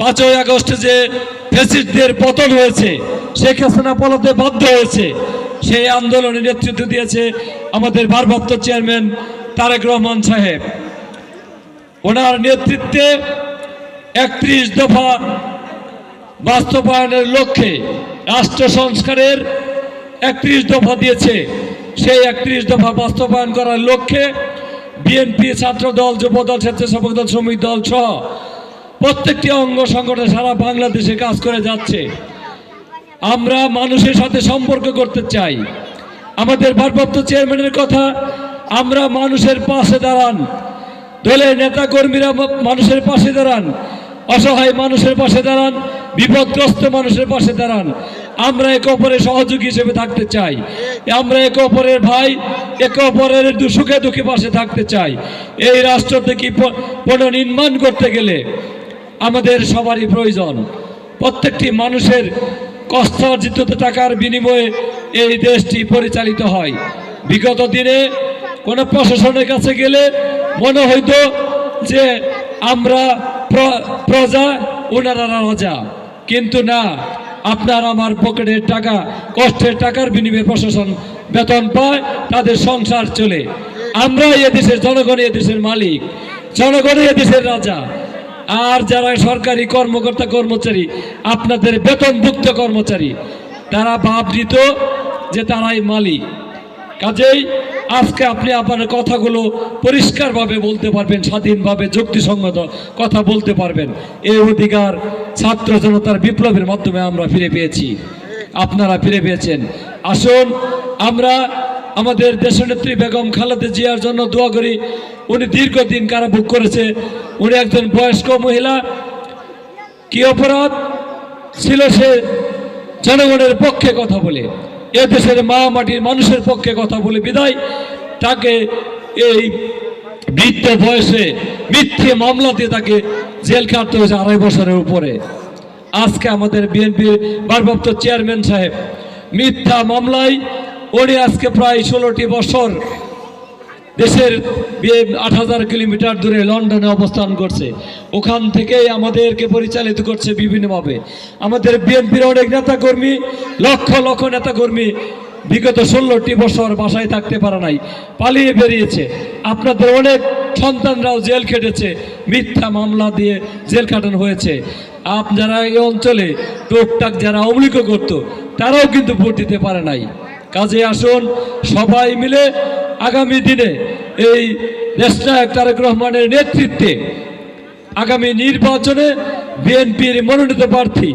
পাঁচই আগস্টে যে ফ্যাসিস্টদের পতন হয়েছে, শেখ হাসিনা পলাতে বাধ্য হয়েছে, সেই আন্দোলনে নেতৃত্ব দিয়েছে আমাদের ভারপ্রাপ্ত চেয়ারম্যান তারেক রহমান সাহেব। ওনার নেতৃত্বে একত্রিশ দফা বাস্তবায়নের লক্ষ্যে রাষ্ট্র সংস্কারের একত্রিশ দফা দিয়েছে। সেই একত্রিশ দফা বাস্তবায়ন করার লক্ষ্যে বিএনপি ছাত্র দল যুব দল স্বেচ্ছাসেবক দল, শ্রমিক দল সহ প্রত্যেকটি অঙ্গ সংগঠন সারা বাংলাদেশে কাজ করে যাচ্ছে। আমরা মানুষের সাথে সম্পর্ক করতে চাই। আমাদের ভারপ্রাপ্ত চেয়ারম্যানের কথা, আমরা মানুষের পাশে দাঁড়ান। দলের নেতা কর্মীরা মানুষের পাশে দাঁড়ান। অসহায় মানুষের পাশে দাঁড়ান। বিপদগ্রস্ত মানুষের পাশে দাঁড়ান। আমরা একে অপরের সহযোগী হিসেবে থাকতে চাই। আমরা একে অপরের ভাই, একে অপরের সুখে দুঃখে পাশে থাকতে চাই। এই রাষ্ট্র থেকে পুনর্নির্মাণ করতে গেলে আমাদের সবারই প্রয়োজন। প্রত্যেকটি মানুষের কষ্টার্জিত টাকার বিনিময়ে এই দেশটি পরিচালিত হয়। বিগত দিনে কোনো প্রশাসনের কাছে গেলে মনে হইতো যে আমরা প্র- প্রজা, ওনারা রাজা। কিন্তু না, আপনার আমার পকেটের টাকা, কষ্টের টাকার বিনিময়ে প্রশাসন বেতন পায়, তাদের সংসার চলে। আমরা এদেশের জনগণ এদেশের মালিক। জনগণ এদেশের রাজা। আর যারা সরকারি কর্মকর্তা কর্মচারী, আপনাদের বেতনভুক্ত কর্মচারী, তারা ভাবৃত যে তারাই মালিক। কাজেই আজকে আপনি আপনার কথাগুলো পরিষ্কারভাবে বলতে পারবেন, স্বাধীনভাবে যুক্তিসঙ্গত কথা বলতে পারবেন। এই অধিকার ছাত্র জনতার বিপ্লবের মাধ্যমে আমরা ফিরে পেয়েছি। আপনারা ফিরে পেয়েছেন। আসুন, আমরা আমাদের দেশনেত্রী বেগম খালেদা জিয়ার জন্য দোয়া করি। উনি দীর্ঘদিন কারা কারাভোগ করেছে। উনি একজন বয়স্ক মহিলা। কি অপরাধ? ছিল সে জনগণের পক্ষে কথা বলে। এ দেশের মা মাটির মানুষের পক্ষে কথা বলে বিদায়। তাকে এই বৃদ্ধ বয়সে মিথ্যে মামলা দিয়ে তাকে জেল কাটতে হয়েছে আড়াই বছরের উপরে। আজকে আমাদের বিএনপির ভারপ্রাপ্ত চেয়ারম্যান সাহেব মিথ্যা মামলায় উনি আজকে প্রায় ষোলোটি বছর দেশের আট হাজার কিলোমিটার দূরে লন্ডনে অবস্থান করছে। ওখান থেকেই আমাদেরকে পরিচালিত করছে বিভিন্নভাবে। আমাদের বিএনপির অনেক নেতাকর্মী, লক্ষ লক্ষ নেতাকর্মী বিগত ষোলোটি বছর বাসায় থাকতে পারে নাই, পালিয়ে বেরিয়েছে। আপনাদের অনেক সন্তানরাও জেল খেটেছে, মিথ্যা মামলা দিয়ে জেল কাটানো হয়েছে। আপনারা এই অঞ্চলে, টুকটাক যারা অমলিক করত, তারাও কিন্তু ভোট দিতে পারে নাই। কাজে আসুন, সবাই মিলে আগামী দিনে এই দেশনায়ক তারেক রহমানের নেতৃত্বে আগামী নির্বাচনে বিএনপির মনোনীত প্রার্থী